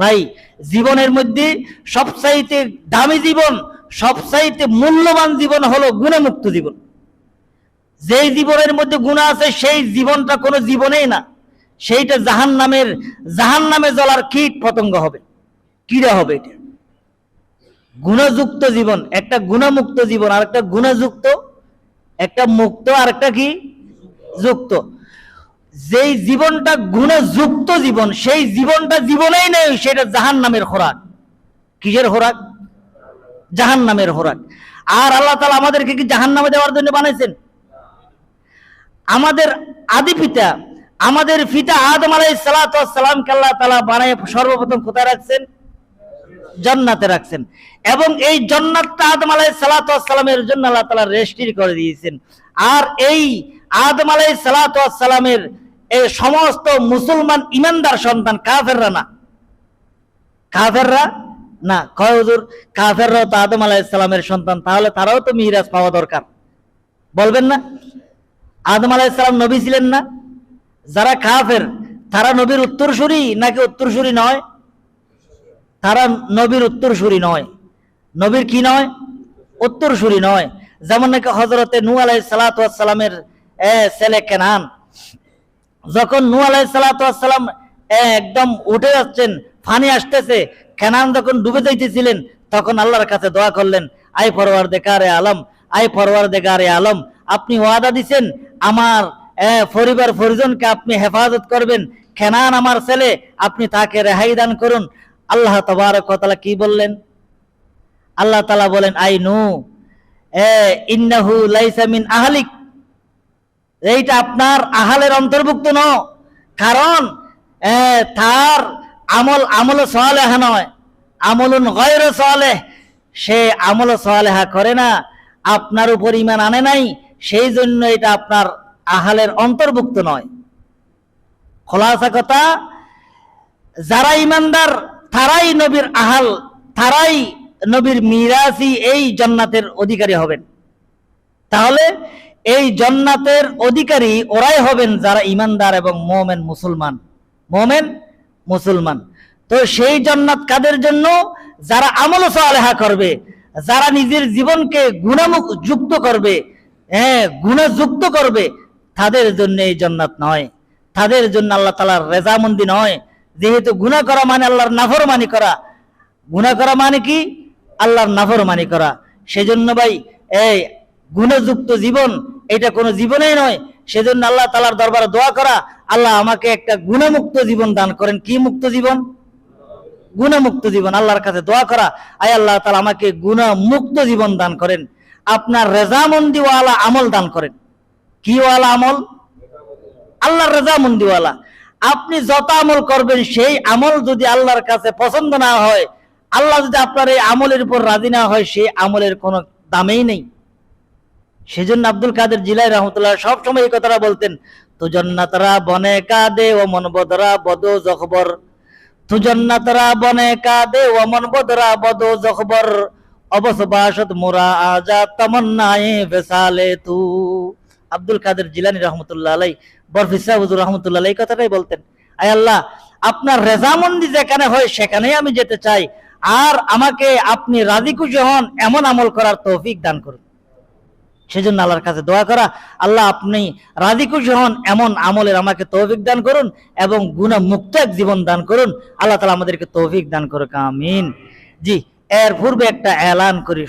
ভাই, জীবনের মধ্যে সবচাইতে দামি জীবন, সবচাইতে মূল্যবান জীবন হলো গুণমুক্ত জীবন। যেই জীবনের মধ্যে গুণা আছে, সেই জীবনটা কোনো জীবনেই না। সেইটা জাহান নামের জাহান নামে জ্বলার কীট পতঙ্গ হবে। কিরা হবে এটা? গুণযুক্ত জীবন, একটা গুণমুক্ত জীবন আর একটা গুণযুক্ত, একটা মুক্ত আর একটা কি? যুক্ত। যেই জীবনটা গুণযুক্ত জীবন, সেই জীবনটা জীবনেই নেই, সেটা জাহান নামের খোরাক। কিসের খোরাক? জাহান নামের খোরাক। আর আল্লাহ তালা আমাদেরকে কি জাহান নামে দেওয়ার জন্য বানাইছেন? আমাদের আদি পিতা, আমাদের পিতা আদম আলাই সালাতামকে আল্লাহ তালা বানায় সর্বপ্রথম কোথায় রাখছেন? জান্নাতে রাখছেন। এবং এই জান্নাতটা আদম আলাই সালাতামের জন্য আল্লাহ তালা রেস্টির করে দিয়েছেন। আর এই আদম আলাই সালাতামের এই সমস্ত মুসলমান ইমানদার সন্তান কাফেররা না। কাফেররা না, কয় হুজুর? কাফেররাও তো আদম আলাহ সন্তান, তাহলে তারাও তো মিরাজ পাওয়া দরকার। বলবেন না? আদম আলাহ নবী ছিলেন না? যারা কাফের, তারা নবীর উত্তরসূরি নাকি উত্তরসূরি নয়? তারা নবীর উত্তরসূরি নয়। নবীর কি নয়? উত্তরসূরি নয়। যেমন নাকি হজরতে নু আলাই সালাতামের ছেলে কেনান। যখন নু আলাই সালাতাম একদম উঠে যাচ্ছেন, ফানি আসতেছে কেনান যখন ডুবে যাইতেছিলেন, তখন আল্লাহর কাছে দোয়া করলেন, আই ফরওয়ার দেখারে আলম, আই ফরওয়ার দেখারে আলম, আপনি ওয়াদা দিছেন, আমার পরিবার পরিজনকে আপনি হেফাজত করবেন, খেনান আমার ছেলে, আপনি তাকে রেহাই দান করুন। আল্লাহ তবারক ওয়া তাআলা কি বললেন? আল্লাহ তালা বলেন, আই নু এ ইন্নাহু লাইসা মিন আহলিক। এইটা আপনার আহালের অন্তর্ভুক্ত ন কারণ তার আমল আমল সোয়ালেহা নয়। আমলুন গয়র সোয়ালেহ সে আমল সোয়ালেহা করে না। আপনার উপর ইমান আনে নাই। সেই জন্য এটা আপনার আহালের অন্তর্ভুক্ত নয়। খোলাসা কথা, যারা ইমানদার তারাই নবীর আহাল, তারাই নবীর মিরাসি এই জান্নাতের অধিকারী হবেন। তাহলে এই জন্নাতের অধিকারী ওরাই হবেন যারা ইমানদার এবং মোমেন মুসলমান। মোমেন মুসলমান। তো সেই জন্নাত কাদের জন্য? যারা আমল সালেহা করবে, যারা নিজের জীবনকে গুণামুখ যুক্ত করবে হ্যাঁ গুণযুক্ত করবে, তাদের জন্য এই জন্নাত নয়। তাদের জন্য আল্লাহ তালার রেজামন্দি নয়। যেহেতু গুণা করা মানে আল্লাহর নাফরমানি করা। গুণা করা মানে কি? আল্লাহর নাফরমানি করা। সেজন্য ভাই, এই গুণযুক্ত জীবন, এটা কোনো জীবনেই নয়। সেজন্য আল্লাহ তালার দরবারে দোয়া করা, আল্লাহ আমাকে একটা গুণমুক্ত জীবন দান করেন। কি মুক্ত জীবন? গুণমুক্ত জীবন, আল্লাহর কাছে দোয়া করা। আয় আল্লাহ তালা আমাকে গুণমুক্ত জীবন দান করেন। আপনার রেজামন্দিওয়ালা আমল দান করেন। কি ওয়ালা আমল? আল্লাহর রেজামন্দিওয়ালা। আপনি যত আমল করবেন, সেই আমল যদি আল্লাহর কাছে পছন্দ না হয়, আল্লাহ যদি আপনার এই আমলের উপর রাজি না হয়, সেই আমলের কোনো দামেই নেই। সেজন্য আব্দুল কাদের জিলাই রহমতুল্লাহ সব সময় এই কথাটা বলতেন তু জন্নাতরা বনে কাদে ও মন বদরা বদ জখবর। তু জন্নাতরা বনে কাদে ও মন বদরা বদ জখবর। অবসবাসত মোরা আজা তমন্নায়ে বেসালে তু। আব্দুল কাদের জিলানি রহমতুল্লাহ আলাই বরফিসা হুজুর রহমতুল্লাহ এই কথাটাই বলতেন, আয় আল্লাহ, আপনার রেজামন্দি যেখানে হয় সেখানেই আমি যেতে চাই, আর আমাকে আপনি রাজি খুশি হন, এমন আমল করার তৌফিক দান করুন। সেজন্য আল্লাহর কাছে দোয়া করা, আল্লাহ আপনি রাজি খুশি হন, এমন আমলের আমাকে তৌফিক দান করুন এবং গুণা মুক্ত এক জীবন দান করুন। আল্লাহ তালা আমাদেরকে তৌফিক দান করুক, আমিন। জি, এর পূর্বে একটা এলান করি